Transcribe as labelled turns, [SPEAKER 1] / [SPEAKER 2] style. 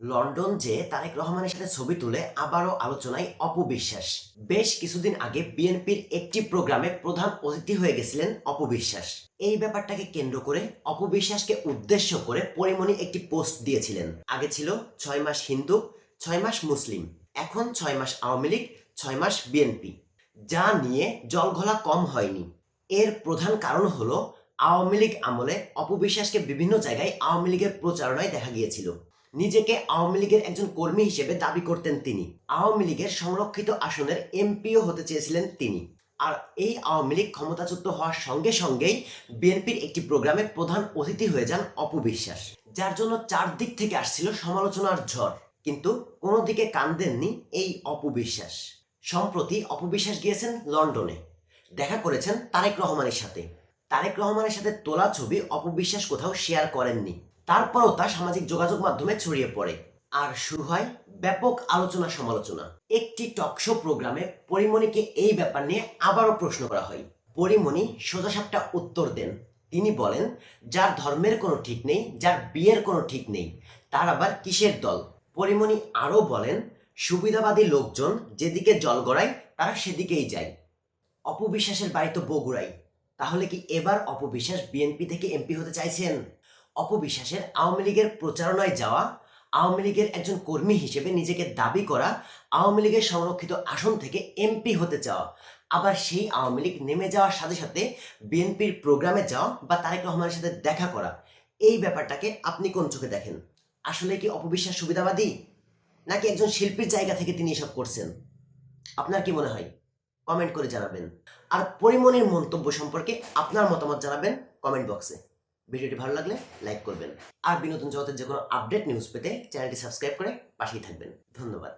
[SPEAKER 1] London যে তারেক রহমানের সাথে ছবি তুলে আবারও আলোচনায় অপবিশ্বাস। বেশ কিছুদিন আগে বিএনপির একটি প্রোগ্রামে প্রধান অতিথি হয়ে গেছিলেন অপবিশ্বাস। এই ব্যাপারটাকে কেন্দ্র করে অপবিশ্বাসকে উদ্দেশ্য করে পরিমণি একটি পোস্ট দিয়েছিলেন। আগে ছিল ছয় মাস হিন্দু, ছয় মাস মুসলিম, এখন ছয় মাস আওয়ামী লীগ, ছয় মাস বিএনপি। যা নিয়ে জলঘোলা কম হয়নি। এর প্রধান কারণ হলো আওয়ামী লীগ আমলে অপবিশ্বাসকে বিভিন্ন জায়গায় আওয়ামী লীগের প্রচারণায় দেখা গিয়েছিল। নিজেকে আওয়ামী লীগের একজন কর্মী হিসেবে দাবি করতেন তিনি। আওয়ামী লীগের সংরক্ষিত আসনের এমপিও হতে চেয়েছিলেন তিনি। আর এই আওয়ামী লীগ ক্ষমতাচ্যুত হওয়ার সঙ্গে সঙ্গেই বিএনপির একটি প্রোগ্রামে প্রধান অতিথি হয়ে যান অপবিশ্বাস যার জন্য চারদিক থেকে আসছিল সমালোচনার ঝড়, কিন্তু কোনো দিকে কান দেননি এই অপবিশ্বাস সম্প্রতি অপবিশ্বাস গিয়েছেন লন্ডনে। দেখা করেছেন তারেক রহমানের সাথে। তারেক রহমানের সাথে তোলা ছবি অপবিশ্বাস কোথাও শেয়ার করেননি। তারপরও তা সামাজিক যোগাযোগ মাধ্যমে ছড়িয়ে পড়ে। আর শুরু হয় ব্যাপক আলোচনা সমালোচনা। একটি টকশো প্রোগ্রামে পরিমণিকে এই ব্যাপার নিয়ে আবারও প্রশ্ন করা হয়। পরিমণি সোজাসাপটা উত্তর দেন। তিনি বলেন, যার ধর্মের কোনো ঠিক নেই, যার বিয়ের কোনো ঠিক নেই, তার আবার কিসের দল? পরিমণি আরও বলেন, সুবিধাবাদী লোকজন যেদিকে জল গড়ায়, তারা সেদিকেই যায়। অপবিশ্বাসের বাড়ি তো বগুড়াই। তাহলে কি এবার অপবিশ্বাস বিএনপি থেকে এমপি হতে চাইছেন? অপবিশ্বাসের আওয়ামী লীগের প্রচারণায় যাওয়া, আওয়ামী লীগের একজন কর্মী হিসেবে নিজেকে দাবি করা, আওয়ামী লীগের সংরক্ষিত আসন থেকে এমপি হতে চাওয়া, আবার সেই আওয়ামী লীগ নেমে যাওয়ার সাথে সাথে বিএনপির প্রোগ্রামে যাওয়া বা তারেক রহমানের সাথে দেখা করা, এই ব্যাপারটাকে আপনি কোন চোখে দেখেন? আসলে কি অপবিশ্বাস সুবিধাবাদী? নাকি একজন শিল্পীর জায়গা থেকে তিনি এসব করছেন? আপনার কি মনে হয়? কমেন্ট করে জানাবেন। আর পরিমণির মন্তব্য সম্পর্কে আপনার মতামত জানাবেন কমেন্ট বক্সে। ভিডিওটি ভালো লাগলে লাইক করবেন। আর বিনোদন জগতের যে কোনো আপডেট নিউজ পেতে চ্যানেলটি সাবস্ক্রাইব করে পাশেই থাকবেন। ধন্যবাদ।